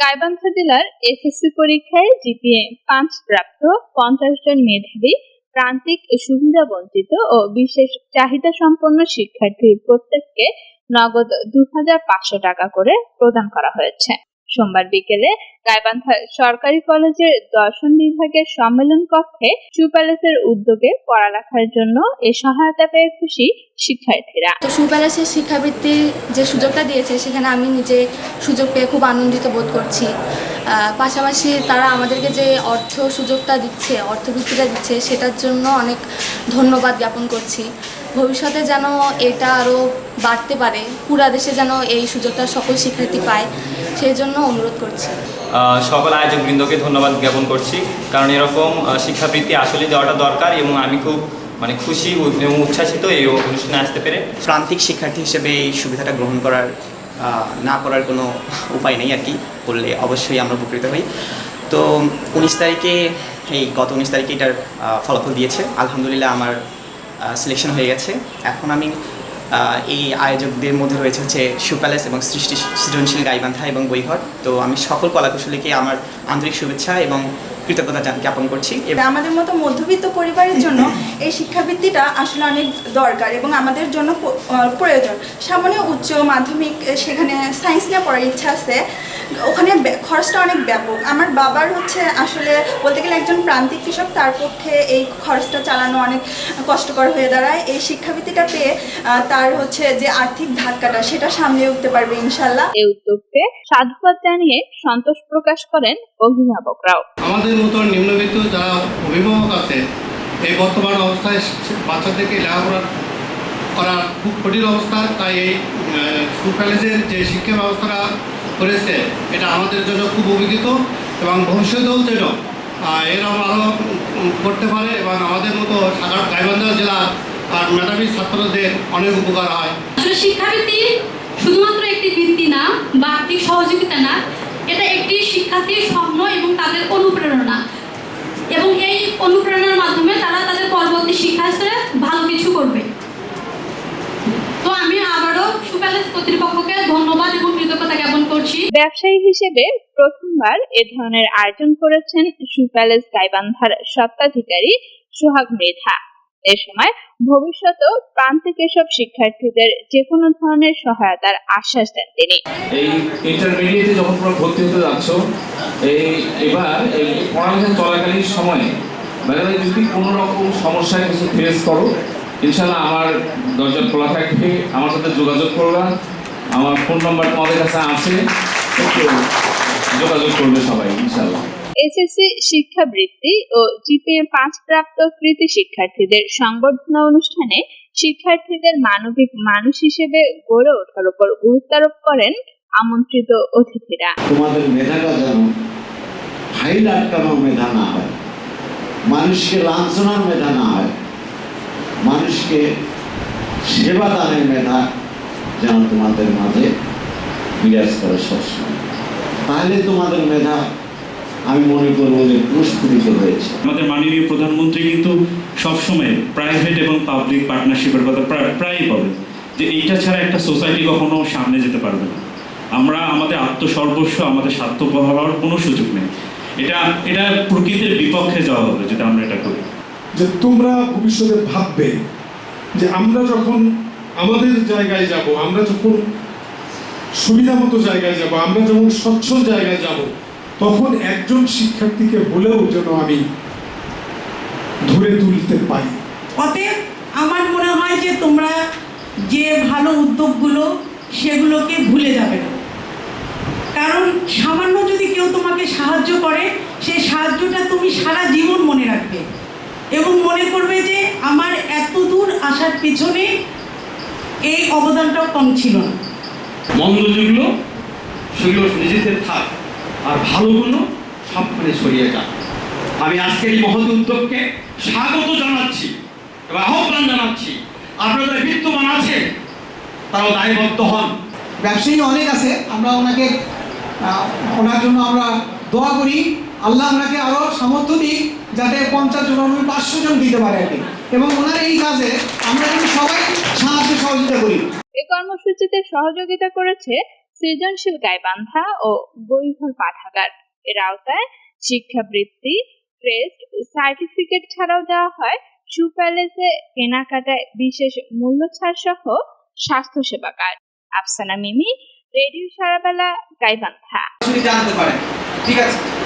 গাইবান্ধা জেলার এসএসসি পরীক্ষায় জিপিএ পাঁচ প্রাপ্ত পঞ্চাশ জন মেধাবী, প্রান্তিক সুবিধা বঞ্চিত ও বিশেষ চাহিদা সম্পন্ন শিক্ষার্থী প্রত্যেককে নগদ দু হাজার পাঁচশো টাকা করে প্রদান করা হয়েছে। সোমবার বিকেলে গাইবান্ধা সরকারি কলেজের দর্শন বিভাগের সম্মেলন কক্ষে শু প্যালেসের উদ্যোগে পড়ালেখার জন্য এ সহায়তা পেয়ে খুশি শিক্ষার্থীরা। তো সুপ্যালেসের শিক্ষাবৃত্তির যে সুযোগটা দিয়েছে, সেখানে আমি নিজে সুযোগ পেয়ে খুব আনন্দিত বোধ করছি। পাশাপাশি তারা আমাদেরকে যে অর্থ সুযোগটা দিচ্ছে, অর্থবৃত্তিটা দিচ্ছে, সেটার জন্য অনেক ধন্যবাদ জ্ঞাপন করছি। ভবিষ্যতে যেন এটা আরও বাড়তে পারে পুরা দেশে যেন এই সুযোগটা সকল শিক্ষার্থী পায় সেই জন্য অনুরোধ করছি। সকল আয়োজকবৃন্দকে ধন্যবাদ জ্ঞাপন করছি কারণ এরকম শিক্ষাবৃত্তি আসলে দেওয়াটা দরকার এবং আমি খুব মানে খুশি এবং উচ্ছ্বাসিত এই অনুষ্ঠানে আসতে পেরে। প্রান্তিক শিক্ষার্থী হিসেবে এই সুবিধাটা গ্রহণ করার না করার কোনো উপায় নেই আর কি করলে অবশ্যই আমরা উপকৃত হই। তো উনিশ তারিখে এই গত উনিশ তারিখে এটার ফলাফল দিয়েছে। আলহামদুলিল্লাহ আমার সিলেকশন হয়ে গেছে। এখন আমি এই আয়োজকদের মধ্যে রয়েছে হচ্ছে সুপ্যালেস এবং সৃষ্টি সৃজনশীল গাইবান্ধা এবং বইঘর। তো আমি সকল কলাকুশলীকে আমার আন্তরিক শুভেচ্ছা এবং কৃতজ্ঞতা জ্ঞাপন করছি। এবং আমাদের মতো মধ্যবিত্ত পরিবারের জন্য এই শিক্ষাবৃত্তিটা আসলে অনেক দরকার এবং আমাদের জন্য প্রয়োজন। সামনে উচ্চ মাধ্যমিক সেখানে সায়েন্স নিয়ে পড়ার ইচ্ছা আছে। ওখানে খরচটা অনেক ব্যাপক। আমার বাবার হচ্ছে আসলে বলতে গেলে একজন প্রান্তিক কৃষক তার পক্ষে এই খরচটা চালানো অনেক কষ্টকর হয়ে দাঁড়ায়। এই শিক্ষাবৃত্তিটা পেয়ে তার হচ্ছে যে আর্থিক ধাক্কাটা সেটা সামলে উঠতে পারবে ইনশাল্লাহ। এই উদ্যোগকে সাধুবাদ জানিয়ে সন্তোষ প্রকাশ করেন অভিভাবকরাও। আমাদের মতো নিম্নবিত্ত যারা অভিভাবক আছে এই বর্তমান অবস্থায় শি- বাচ্চাদেরকে লেখাপড়া করা খুব কঠিন অবস্থা। তাই এই স্কুল কলেজের যে শিক্ষা ব্যবস্থাটা করেছে, এটা আমাদের জন্য খুব অভিজ্ঞত এবং ভবিষ্যতেও যেন এরকম আরও করতে পারে এবং আমাদের মতো সাধারণ গাইবান্ধা জেলা আর মেধাবী ছাত্রদের অনেক উপকার হয়। শিক্ষাবৃত্তি শুধুমাত্র একটি বৃত্তি না বা আর্থিক সহযোগিতা না, এটা একটি শিক্ষার্থীর স্বপ্ন এবং তাদের অনুপ্রেরণা। এবং এই অনুপ্রেরণার মাধ্যমে তারা তাদের পরবর্তী শিক্ষা স্তরে ভালো কিছু করবে। তো আমি আবারও সুপ্যালেস কর্তৃপক্ষকে ধন্যবাদ এবং ব্যবসায়ী হিসেবে প্রথমবার এ ধরনের আয়োজন করেছেন শু প্যালেস গাইবান্ধার স্বত্বাধিকারী সোহাগ মৃধা। এ সময় ভবিষ্যতেও প্রান্তিক এসব শিক্ষার্থীদের যে কোনো ধরনের সহায়তার আশ্বাস দেন তিনি। এই ইন্টারমিডিয়েটে যখন তোমরা ভর্তি হতে যাচ্ছ, এই এবার এই পড়ালেখা চলাকালীন সময়ে দেখা যদি কোনো রকম সমস্যায় কিছু ফেস করো ইনশাল্লাহ আমার দরজা খোলা থাকবে, আমার সাথে যোগাযোগ করবা, আমার ফোন নাম্বার তোমাদের কাছে আছে। যোগাযোগ করবে সবাই ইনশাল্লাহ এসএসসি শিক্ষাবৃত্তি ও জিপিএ পাঁচ প্রাপ্ত কৃতি শিক্ষার্থীদের সংবর্ধনা অনুষ্ঠানে শিক্ষার্থীদের মানবিক মানুষ হিসেবে গড়ে ওঠার উপর গুরুত্ব আরোপ করেন আমন্ত্রিত অতিথিরা। তোমাদের মেধাটা যেন ফাইল আটকানোর মেধা না হয় মানুষকে লাঞ্ছনার মেধা না হয় মানুষকে সেবা দানের মেধা যেন তোমাদের মাঝে বিরাজ করে সবসময়। তাহলে তোমাদের মেধা আমি মনে করব যে পুরস্কৃত হয়েছে। আমাদের মাননীয় প্রধানমন্ত্রী কিন্তু সবসময় প্রাইভেট এবং পাবলিক পার্টনারশিপের কথা প্রায় প্রায়ই বলেন যে এইটা ছাড়া একটা সোসাইটি কখনো সামনে যেতে পারবে না। আমরা আমাদের আত্মসর্বস্ব আমাদের স্বার্থপর হওয়ার কোনো সুযোগ নেই। এটা এটা প্রকৃতির বিপক্ষে যাওয়া হবে যদি আমরা এটা করি। যে তোমরা ভবিষ্যতে ভাববে যে আমরা যখন আমাদের জায়গায় যাব আমরা যখন সুবিধা মতো জায়গায় যাব, আমরা যখন স্বচ্ছল জায়গায় যাব, তখন একজন শিক্ষার্থীকে হলেও যেন আমি ধরে তুলতে পারি। অতএব আমার মনে হয় যে তোমরা যে ভালো উদ্যোগগুলো, সেগুলোকে ভুলে যাবে না। কারণ সামান্য যদি কেউ তোমাকে সাহায্য করে সেই সাহায্যটা তুমি সারা জীবন মনে রাখবে এবং মনে করবে যে আমার এত দূর আসার পেছনে এই অবদানটা কম ছিল না। মন্দ যেগুলো, সেগুলো নিজেদের থাক। আর ভালোগুলো সবখানে ছড়িয়ে যাক। আমি আজকের এই মহৎ উদ্যোগকে স্বাগত জানাচ্ছি, এবং আহ্বান জানাচ্ছি। আপনাদের বিত্তমান আছে তারাও দায়বদ্ধ হন। ব্যবসায়ী অনেক আছে, আমরা ওনাকে ওনার জন্য আমরা দোয়া করি। আল্লাহ ওনাকে আরও সামর্থ্য দিই যাতে পঞ্চাশ জন আমি পাঁচশো জন দিতে পারে আর এবং ওনার এই কাজে আমরা যেন সবাই সাহায্য সহযোগিতা করি। এ কর্মসূচিতে সহযোগিতা করেছে সৃজনশীল গাইবান্ধা ও বইঘর পাঠাগার। এর আওতায় শিক্ষাবৃত্তি ক্রেস্ট সার্টিফিকেট ছাড়াও দেওয়া হয়। শু প্যালেসে কেনাকাটায় বিশেষ মূল্য ছাড় সহ স্বাস্থ্যসেবা কার্ড। আফসানা মিমি, রেডিও সারাবেলা, গাইবান্ধা। জানতে পারেন। ঠিক আছে।